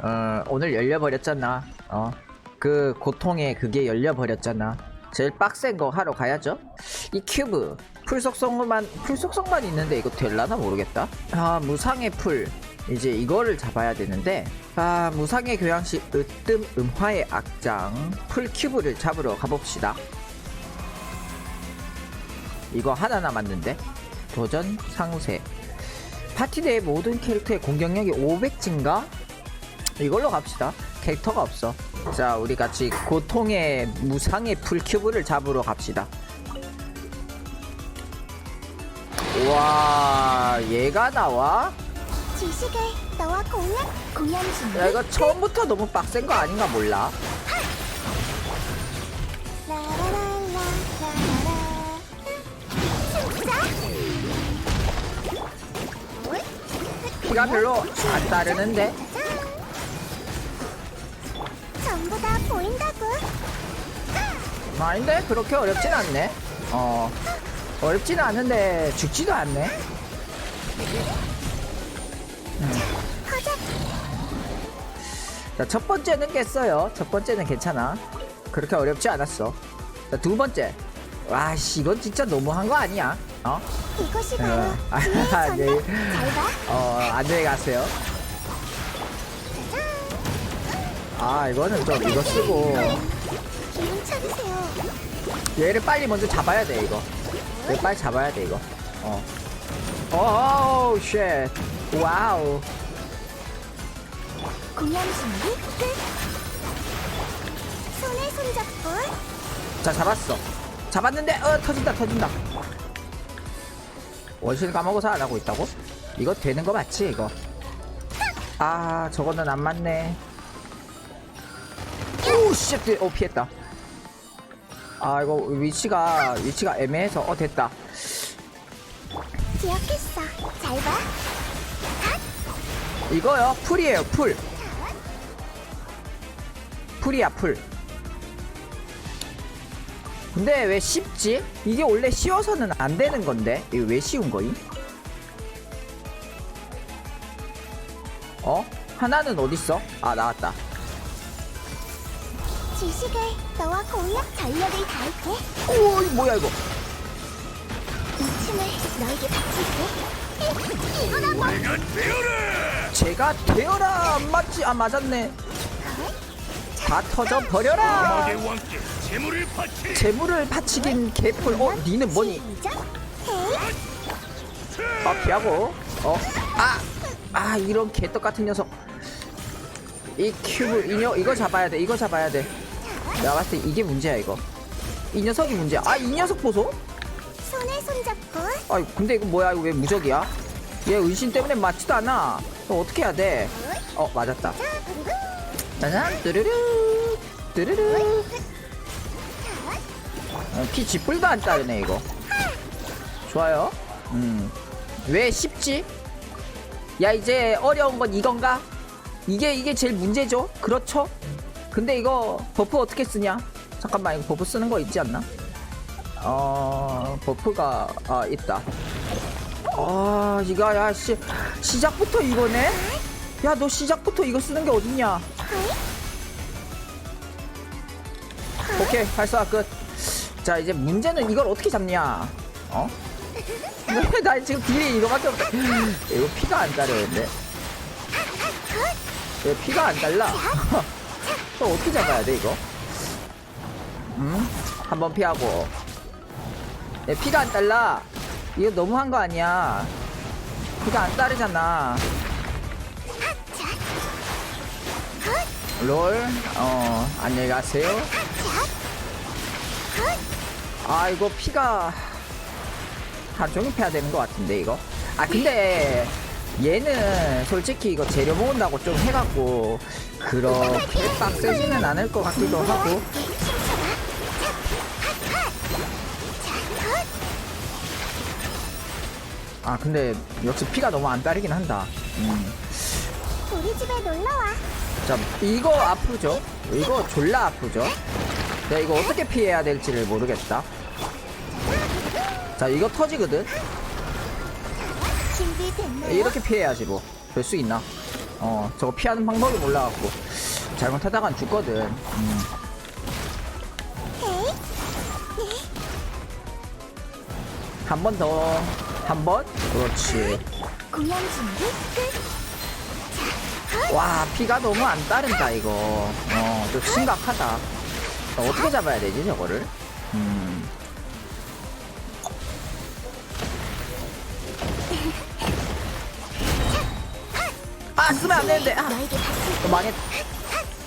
어, 오늘 열려버렸잖아. 어, 그 고통에 그게 열려버렸잖아. 제일 빡센 거 하러 가야죠. 이 큐브 풀 속성만 풀 속성만 있는데 이거 될라나 모르겠다. 아 무상의 풀 이제 이거를 잡아야 되는데 아 무상의 교양시 으뜸 음화의 악장 풀 큐브를 잡으러 가봅시다. 이거 하나 남았는데 도전 상세 파티 내 모든 캐릭터의 공격력이 500인가? 이걸로 갑시다. 캐릭터가 없어. 자, 우리 같이 고통의 무상의 풀큐브를 잡으러 갑시다. 와, 얘가 나와? 지식을 너와 공연 준비 야, 이거 처음부터 너무 빡센 거 아닌가 몰라. 라라라라 라라라 진짜 피가 별로 안 따르는데? 전부 다 보인다고 아닌데? 그렇게 어렵진 않네. 어, 어렵진 않은데 죽지도 않네. 허작 자, 첫 번째는 깼어요. 첫 번째는 괜찮아. 그렇게 어렵지 않았어. 자, 두 번째. 와, 씨, 이건 진짜 너무한 거 아니야? 어? 이것이 바로 어. 아, 지혜의 전당 네. 잘봐 어, 안녕히 가세요. 아, 이거는 좀 이거 쓰고 기운 차리세요 얘를 빨리 먼저 잡아야 돼, 이거. 얘 빨리 잡아야 돼, 이거. 어. 오, 쉣. 와우. 공연 준비 끝 손에 손잡고 자, 잡았어. 잡았는데, 어, 터진다, 터진다. 원신 까먹어서 안 하고 있다고? 이거 되는 거 맞지, 이거? 아, 저거는 안 맞네. 오, 씨, 오, 피했다. 아, 이거 위치가, 위치가 애매해서, 어, 됐다. 기억했어 잘봐 이거요, 풀이에요, 풀. 풀이야, 풀. 근데 왜 쉽지? 이게 원래 쉬워서는 안 되는 건데 이거 왜 쉬운 거임? 어? 하나는 어딨어? 아 나왔다 지식을 너와 공유 전력을 다할게. 오 이거 뭐야 이거. 이 춤을 너에게 바칠게. 이거다 뭐 제가 되어라! 안 맞지? 아 맞았네. 다 터져 버려라! 왕께 재물을 바치 재물을 바치긴 개풀 어? 니는 뭐니? 시작. 헤이 아 피하고. 어? 아! 아 이런 개떡 같은 녀석. 이 큐브 이녀 이거 잡아야 돼 이거 잡아야 돼 내가 봤을 때 이게 문제야 이거. 이 녀석이 문제야. 아 이 녀석 보소. 손에 손잡고. 아 근데 이거 뭐야? 이거 왜 무적이야? 얘 은신 때문에 맞지도 않아. 너 어떻게 해야 돼 어 맞았다. 짜잔. 뚜루루. 뚜루루. 어, 피 지뿔도 안 따르네 이거. 좋아요. 음왜 쉽지? 야 이제 어려운 건 이건가? 이게 이게 제일 문제죠? 그렇죠 근데 이거 버프 어떻게 쓰냐? 잠깐만 이거 버프 쓰는 거 있지 않나? 어 버프가 아 있다. 아 이거 야씨 시작부터 이거네? 야 너 시작부터 이거 쓰는 게 어딨냐? 오케이 발사 끝자 이제 문제는 이걸 어떻게 잡냐? 어? 나 지금 딜이 이거밖에 없다. 이거 피가 안 따르는데? 왜 피가 안 달라 또 어떻게 잡아야 돼 이거 음? 한번 피하고 얘 피가 안 달라 이거 너무한 거 아니야 피가 안 따르잖아 롤, 어, 안녕히 가세요. 아, 이거 피가 종일 패야 되는 것 같은데, 이거. 아, 근데 얘는 솔직히 이거 재료 모은다고 좀 해갖고, 그렇게 빡세지는 않을 것 같기도 하고. 아, 근데 역시 피가 너무 안 따르긴 한다. 음. 우리 집에 놀러와 자, 이거 아프죠? 이거 졸라 아프죠? 내가 이거 어떻게 피해야 될지를 모르겠다. 자, 이거 터지거든? 이렇게 피해야지 뭐. 될 수 있나? 어 저거 피하는 방법이 몰라갖고. 잘못하다간 죽거든. 음. 헤이 한번 더. 한 번? 그렇지. 공연 준비 끝. 와 피가 너무 안 따른다 이거. 어 좀 심각하다. 어, 어떻게 잡아야 되지 저거를? 음. 안 되는데 아 어, 망했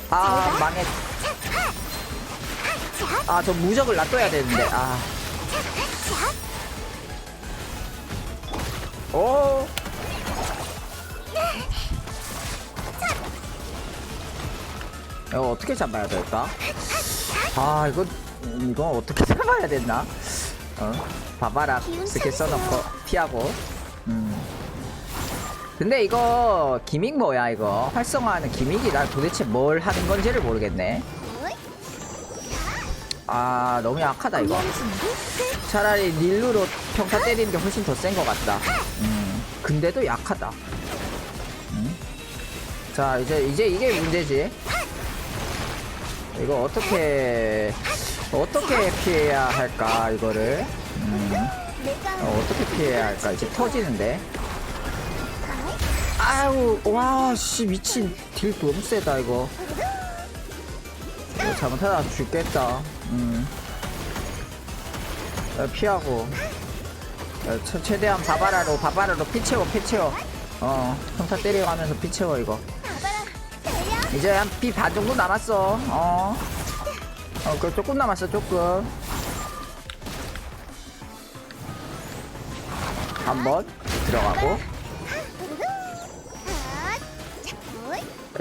아 망했 아저 무적을 놔둬야 되는데 아 오. 이거 어떻게 잡아야 될까? 아 이거 이거 어떻게 잡아야 되나? 어 봐봐라 스킬 써놓고 피하고. 음. 근데 이거 기믹 뭐야 이거 활성화하는 기믹이 난 도대체 뭘 하는 건지를 모르겠네. 아 너무 약하다 이거. 차라리 닐루로 평타 때리는 게 훨씬 더 센 것 같다. 음, 근데도 약하다. 음. 자, 이제, 이제 이게 문제지. 이거 어떻게, 어떻게 피해야 할까, 이거를. 음, 어, 어떻게 피해야 할까. 이제 터지는데. 아유, 와, 씨, 미친. 딜 너무 세다, 이거. 이거 잘못하다 죽겠다. 음. 어, 피하고 어, 최- 최대한 바바라로 바바라로 피 채워 피 채워 어 평타 때려가면서 피 채워 이거 이제 한 피 반 정도 남았어 어 어 그 조금 남았어 조금 한번 들어가고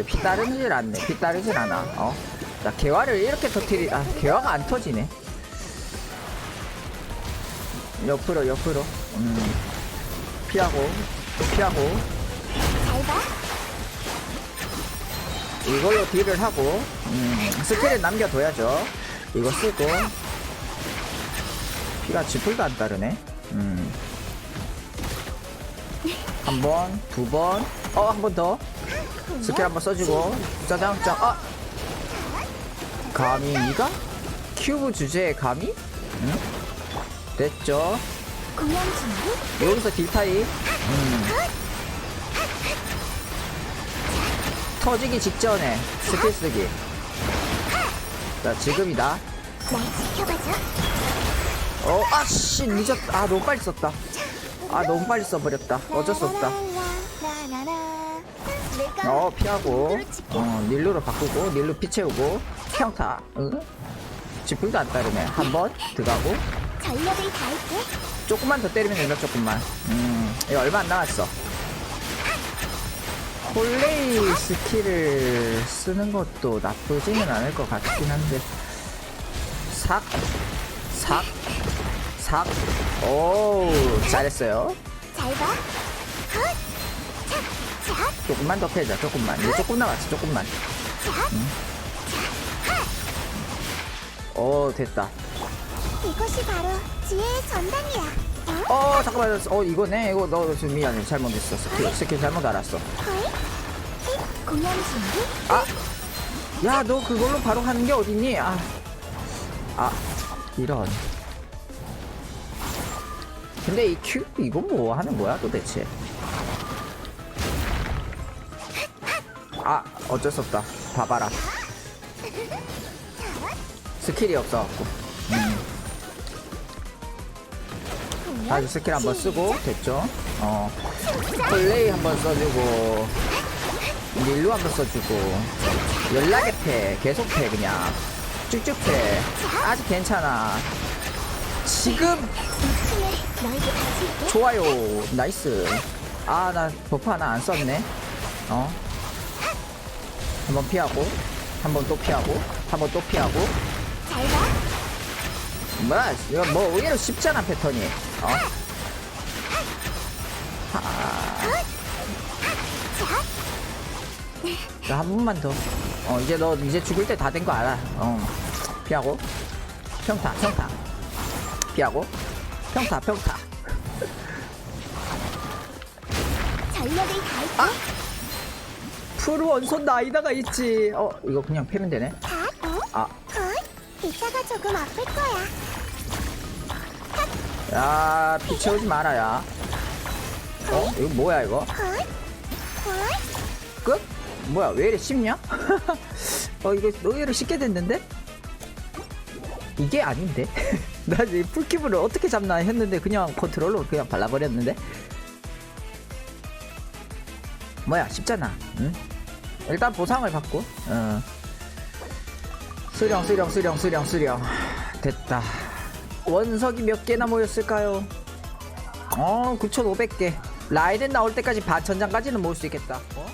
피 따르질 않네. 피 따르질 않아. 어자 개화를 이렇게 터트리 아 개화가 안 터지네. 옆으로 옆으로. 음. 피하고 또 피하고. 이걸로 딜을 하고 음, 스킬을 남겨둬야죠. 이거 쓰고. 피가 지풀도 안 따르네. 음. 한 번, 두 번, 어, 한 번 더. 스킬 한번 써주고, 짜장짱, 아! 감히 니가? 큐브 주제에 감히? 응? 됐죠. 여기서 딜타입. 음. 터지기 직전에 스킬 쓰기. 자, 지금이다. 어, 아씨, 늦었다. 아, 너무 빨리 썼다. 아, 너무 빨리 써버렸다. 어쩔 수 없다. 어, 피하고. 어, 닐루로 바꾸고, 닐루 피 채우고, 평타. 응? 지풀도 안 따르네. 한 번 들어가고. 전력을 다할게 조금만 더 때리면 된다, 조금만. 음, 이거 얼마 안 남았어. 홀레이 스킬을 쓰는 것도 나쁘지는 않을 것 같긴 한데. 삭, 삭, 삭. 오, 잘했어요. 잘봐 조금만 더 패자, 조금만. 이제 조금 남았어, 조금만. 오, 됐다. 이것이 바로 지혜의 전당이야 어? 어, 잠깐만. 어, 이거네. 이거 너 지금 미안해. 잘못했어. 스킬, 스킬 잘못 알았어. 헐 히, 공연 준비 아! 야, 너 그걸로 바로 하는 게 어딨니? 아. 아, 이런. 근데 이 큐, 이건 뭐 하는 거야, 도대체? 아, 어쩔 수 없다. 봐봐라. 스킬이 없어갖고. 음. 아주 스킬 한번 쓰고, 됐죠? 어. 플레이 한번 써주고, 릴루 한번 써주고, 연락의 패, 계속 패, 그냥. 쭉쭉 패. 아직 괜찮아. 지금 좋아요. 나이스. 아, 나 버프 하나 안 썼네. 어. 한 번 피하고, 한 번 또 피하고, 한 번 또 피하고. 잘봐 뭐야, 이거 뭐 의외로 쉽잖아, 패턴이. 어. 하. 자, 한 번만 더. 어, 이제 너 이제 죽을 때 다 된 거 알아. 어. 피하고. 평타, 평타. 피하고. 평타, 평타. 전력을 다할 풀 원손 나이다가 있지 어 이거 그냥 패면 되네 다, 어? 아 헐, 이따가 조금 아플 거야. 야, 피 채우지 마라, 야. 어? 이거 뭐야, 이거? 헐, 헐, 끝? 뭐야, 왜 이래 쉽냐? 어, 이거 의외로 쉽게 됐는데? 이게 아닌데? 나 이제 풀키브를 어떻게 잡나 했는데 그냥 컨트롤로 그냥 발라버렸는데? 뭐야, 쉽잖아. 응? 일단 보상을 받고, 어. 수령, 수령, 수령, 수령, 수령. 됐다. 원석이 몇 개나 모였을까요? 어, 9,500개. 라이덴 나올 때까지 반천장까지는 모을 수 있겠다. 어?